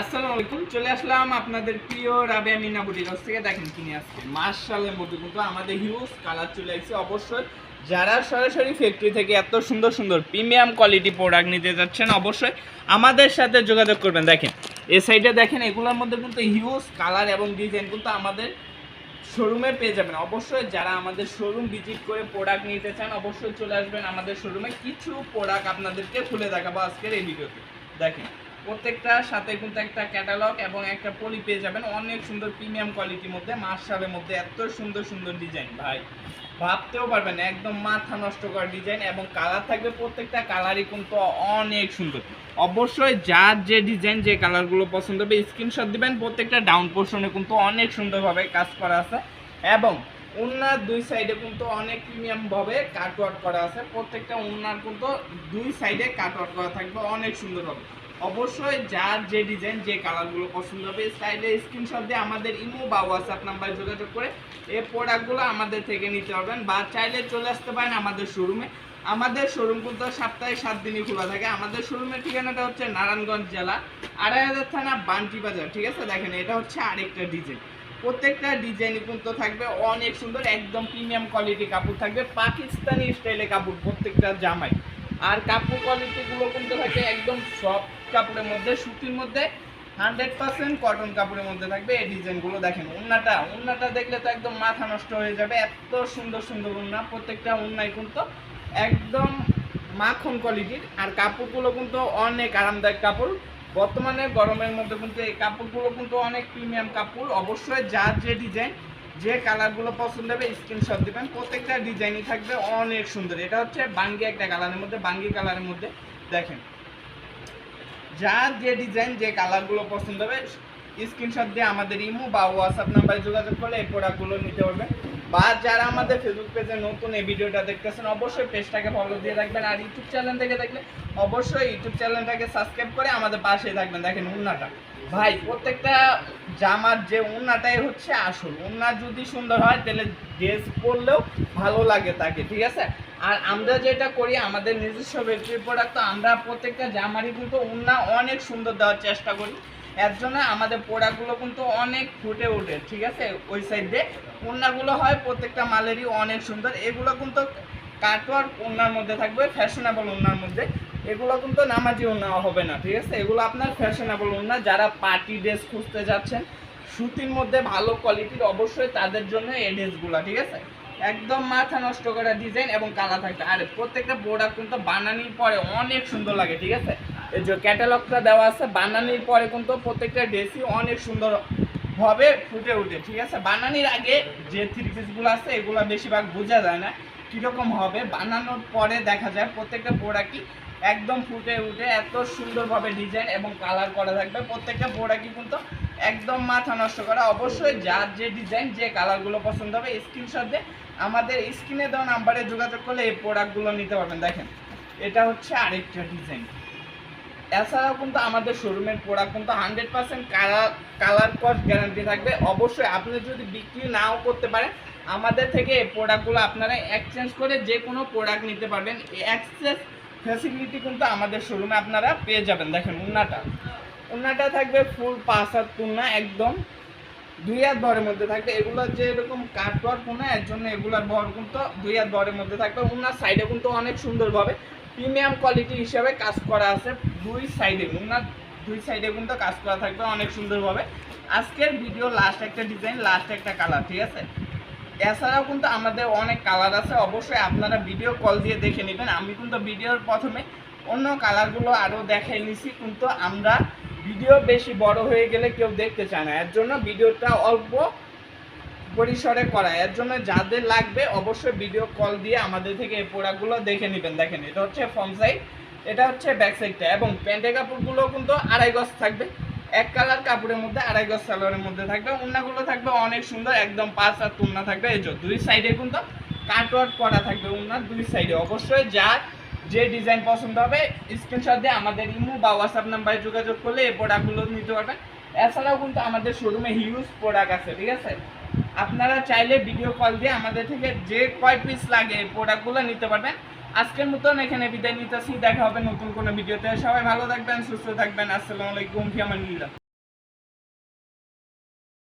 আসসালামু আলাইকুম। চলে আসলাম আপনাদের প্রিয় রাবিয়া মিনা বুটির কাছ থেকে। দেখেন কিনে আসছে। মার্শালের মধ্যে কিন্তু আমাদের হিউজ কালার চলে আসছে অবশ্যই। যারা সরাসরি ফ্যাক্টরি থেকে এত সুন্দর সুন্দর প্রিমিয়াম কোয়ালিটি প্রোডাক্ট নিতে যাচ্ছেন, অবশ্যই আমাদের সাথে যোগাযোগ করবেন। দেখেন, এ সাইডে দেখেন, এগুলোর মধ্যে কিন্তু হিউজ কালার এবং ডিজাইন কিন্তু আমাদের শোরুমে পেয়ে যাবেন। অবশ্যই যারা আমাদের শোরুম ভিজিট করে প্রোডাক্ট নিতে চান, অবশ্যই চলে আসবেন আমাদের শোরুমে কিছু প্রোডাক্ট আপনাদেরকে খুলে দেখাবো আজকের এই ভিডিওতে। দেখেন প্রত্যেকটার সাথে কিন্তু একটা ক্যাটালগ এবং একটা পলি পেয়ে যাবেন। অনেক সুন্দর প্রিমিয়াম কোয়ালিটির মধ্যে, মার্শালের মধ্যে এত সুন্দর সুন্দর ডিজাইন ভাই। ভাবতেও পারবেন একদম মাথা নষ্ট করা ডিজাইন এবং কালার থাকবে প্রত্যেকটা কালারই কিন্তু অনেক সুন্দর। অবশ্যই যার যে ডিজাইন যে কালারগুলো পছন্দ হবে স্ক্রিনশট দিবেন, প্রত্যেকটা ডাউন পোর্শনে কিন্তু অনেক সুন্দরভাবে কাজ করা আছে। এবং উন্নার দুই সাইডে কিন্তু অনেক প্রিমিয়াম ভাবে কাটওয়ার্ক করা আছে। প্রত্যেকটা উন্নার কিন্তু দুই সাইডে কাটওয়ার্ক করা থাকবে, অনেক সুন্দর হবে অবশ্যই যার যে ডিজাইন যে কালারগুলো পছন্দ হবে সাইডে স্ক্রিনশট দিয়ে আমাদের ইমো বা হোয়াটসঅ্যাপ নাম্বারে যোগাযোগ করে এই প্রোডাক্টগুলো আমাদের থেকে নিতে পারবেন বা চাইলে চলে আসতে পারেন আমাদের শোরুমে আমাদের শোরুম কিন্তু সপ্তাহে সাত দিনই খোলা থাকে। আমাদের শোরুমের ঠিকানাটা হচ্ছে নারায়ণগঞ্জ জেলা আড়াই হাজার থানা, বান্টি বাজার, ঠিক আছে? দেখেন, এটা হচ্ছে আরেকটা ডিজাইন প্রত্যেকটা ডিজাইনই কিন্তু থাকবে অনেক সুন্দর, একদম প্রিমিয়াম কোয়ালিটি কাপড় থাকবে। পাকিস্তানি স্টাইলে কাপড় প্রত্যেকটা জামাই। আর কাপড় কোয়ালিটিগুলো কিন্তু থাকে একদম সফট কাপড়ের মধ্যে, সুতির মধ্যে হান্ড্রেড পার্সেন্ট কটন কাপড়ের মধ্যে থাকবে। এই ডিজাইনগুলো দেখেন, উন্নাটা উন্নাটা দেখলে তো একদম মাথা নষ্ট হয়ে যাবে। এত সুন্দর সুন্দর উন্না, প্রত্যেকটা উন্নাই কিন্তু একদম মাখন কোয়ালিটির আর কাপড়গুলো কিন্তু অনেক আরামদায়ক কাপড়। বর্তমানে গরমের মধ্যে কিন্তু এই কাপড়গুলো কিন্তু অনেক প্রিমিয়াম কাপড়। অবশ্যই যার যে ডিজাইন যে কালারগুলো পছন্দ হবে স্ক্রিনশট দিবেন। প্রত্যেকটা ডিজাইনই থাকবে, অনেক সুন্দর। এটা হচ্ছে বাঙ্গি একটা কালারের মধ্যে, বাঙ্গি কালারের মধ্যে। দেখেন, যার যে ডিজাইন, যে কালারগুলো পছন্দ হবে স্ক্রিনশট দিয়ে আমাদের ইমো বা হোয়াটসঅ্যাপ নাম্বারে যোগাযোগ করলে এই প্রোডাক্টগুলো নিতে পারবেন। বা যারা আমাদের ফেসবুক পেজে নতুন এই ভিডিওটা দেখতেছেন, অবশ্যই পেজটাকে ফলো দিয়ে রাখবেন। আর ইউটিউব চ্যানেল থেকে দেখলে অবশ্যই ইউটিউব চ্যানেলটাকে সাবস্ক্রাইব করে আমাদের পাশে থাকবেন। দেখেন উন্নাটা। ভাই, প্রত্যেকটা জামার যে উন্নাটাই হচ্ছে আসল। উন্না যদি সুন্দর হয়, তাহলে ড্রেস পরলেও ভালো লাগে তাকে, ঠিক আছে? আর আমরা যেটা করি, আমাদের নিজস্ব ব্যক্তির প্রোডাক্ট তো আমরা প্রত্যেকটা জামারই কিন্তু উন্না অনেক সুন্দর দেওয়ার চেষ্টা করি। এর জন্য আমাদের প্রোডাক্টগুলো কিন্তু অনেক ফুটে ওঠে, ঠিক আছে? ওই সাইড দিয়ে। উন্নাগুলো হয় প্রত্যেকটা মালেরই অনেক সুন্দর। এগুলো কিন্তু কাটওয়ার্ক উন্নার মধ্যে থাকবে ফ্যাশনেবল উন্নার মধ্যে। এগুলো কিন্তু নামাজি উন্না হবে না, ঠিক আছে? এগুলো আপনার ফ্যাশনেবল উন্না যারা পার্টি ড্রেস খুঁজতে যাচ্ছেন, সুতির মধ্যে ভালো কোয়ালিটির অবশ্যই তাদের জন্য এই ড্রেসগুলো, ঠিক আছে? একদম মাথা নষ্ট করা ডিজাইন এবং কালার থাকবে। আর প্রত্যেকটা প্রোডাক্ট কিন্তু বানানির পরে অনেক সুন্দর লাগে, ঠিক আছে? এই যে ক্যাটালগটা দেওয়া আছে, বানানির পরে কিন্তু প্রত্যেকটা ড্রেসই অনেক সুন্দর ভাবে ফুটে ওঠে ঠিক আছে? বানানির আগে যে থ্রি পিসগুলো আছে, এগুলো বেশিরভাগ বোঝা যায় না। কীরকম হবে? বানানোর পরে দেখা যায় প্রত্যেকটা প্রোডাক্টই একদম ফুটে উঠে এত সুন্দরভাবে ডিজাইন এবং কালার করা থাকবে। প্রত্যেকটা প্রোডাক্টই কিন্তু একদম মাথা নষ্ট করা। অবশ্যই যার যে ডিজাইন যে কালারগুলো পছন্দ হবে স্ক্রিনশট দিয়ে আমাদের স্ক্রিনে দেওয়া নাম্বারে যোগাযোগ করলে এই প্রোডাক্টগুলো নিতে পারবেন। দেখেন, এটা হচ্ছে আরেকটা ডিজাইন এছাড়াও কিন্তু আমাদের শোরুমের প্রোডাক্ট কিন্তু hundred percent colour colour cost guarantee থাকবে। অবশ্যই আপনি যদি বিক্রি নাও করতে পারেন আমাদের থেকে প্রোডাক্টগুলো আপনারা এক্সচেঞ্জ করে যে কোনো প্রোডাক্ট নিতে পারবেন। এক্সচেঞ্জ ফ্যাসিলিটি কিন্তু আমাদের শোরুমে আপনারা পেয়ে যাবেন। দেখেন উন্নাটা। উন্নাটা থাকবে ফুল পাঁচ উন্না একদম। দুই হাত বরের মধ্যে থাকবে। এগুলো যে এরকম কাটওয়ার্ক উন্না এর জন্য এগুলোর বর কিন্তু দুই হাত বরের মধ্যে থাকবে। উন্নার সাইডে কিন্তু অনেক সুন্দরভাবে প্রিমিয়াম কোয়ালিটি হিসাবে কাজ করা আছে দুই সাইডে উন্নার দুই সাইডে কিন্তু কাজ করা থাকবে অনেক সুন্দরভাবে। আজকের ভিডিও লাস্ট একটা ডিজাইন লাস্ট একটা কালার ঠিক আছে? এছাড়াও কিন্তু আমাদের অনেক কালার আছে, অবশ্যই আপনারা ভিডিও কল দিয়ে দেখে নেবেন। আমি কিন্তু ভিডিওর প্রথমে অন্য কালারগুলো আরও দেখাই নিছি, কিন্তু আমরা ভিডিও বেশি বড় হয়ে গেলে কেউ দেখতে চায় না। এর জন্য ভিডিওটা অল্প পরিসরে করা। এর জন্য যাদের লাগবে অবশ্যই ভিডিও কল দিয়ে আমাদের থেকে এই প্রোডাক্টগুলো দেখে নেবেন। দেখেন, এটা হচ্ছে ফ্রন্ট সাইড এটা হচ্ছে ব্যাক সাইডটা এবং প্যান্টের কাপড়গুলো কিন্তু আড়াই গজ থাকবে। এক কালার কাপড়ের মধ্যে, আড়াই গজ সালোয়ারের মধ্যে থাকবে, উন্নাগুলো থাকবে অনেক সুন্দর, একদম পাঁচ আর তুন্না থাকবে। এই যে দুই সাইডে কিন্তু কাটওয়ার্ক করা থাকবে উন্নার দুই সাইডে অবশ্যই যার যে ডিজাইন পছন্দ হবে স্ক্রিনশট দিয়ে আমাদের ইমো বা হোয়াটসঅ্যাপ নাম্বারে যোগাযোগ করলে এই প্রোডাক্টগুলো নিতে পারবেন। এছাড়াও কিন্তু আমাদের শোরুমে হিউজ প্রোডাক্ট আছে, ঠিক আছে? আপনারা চাইলে ভিডিও কল দিয়ে আমাদের থেকে যে কয় পিস লাগে এই প্রোডাক্টগুলো নিতে পারবেন। আজকের মতন এখানে বিদায় নিতেছি, দেখা হবে নতুন কোনো ভিডিওতে। সবাই ভালো থাকবেন, সুস্থ থাকবেন। আসসালামু আলাইকুম, ফিয়ামানিল্লাহ।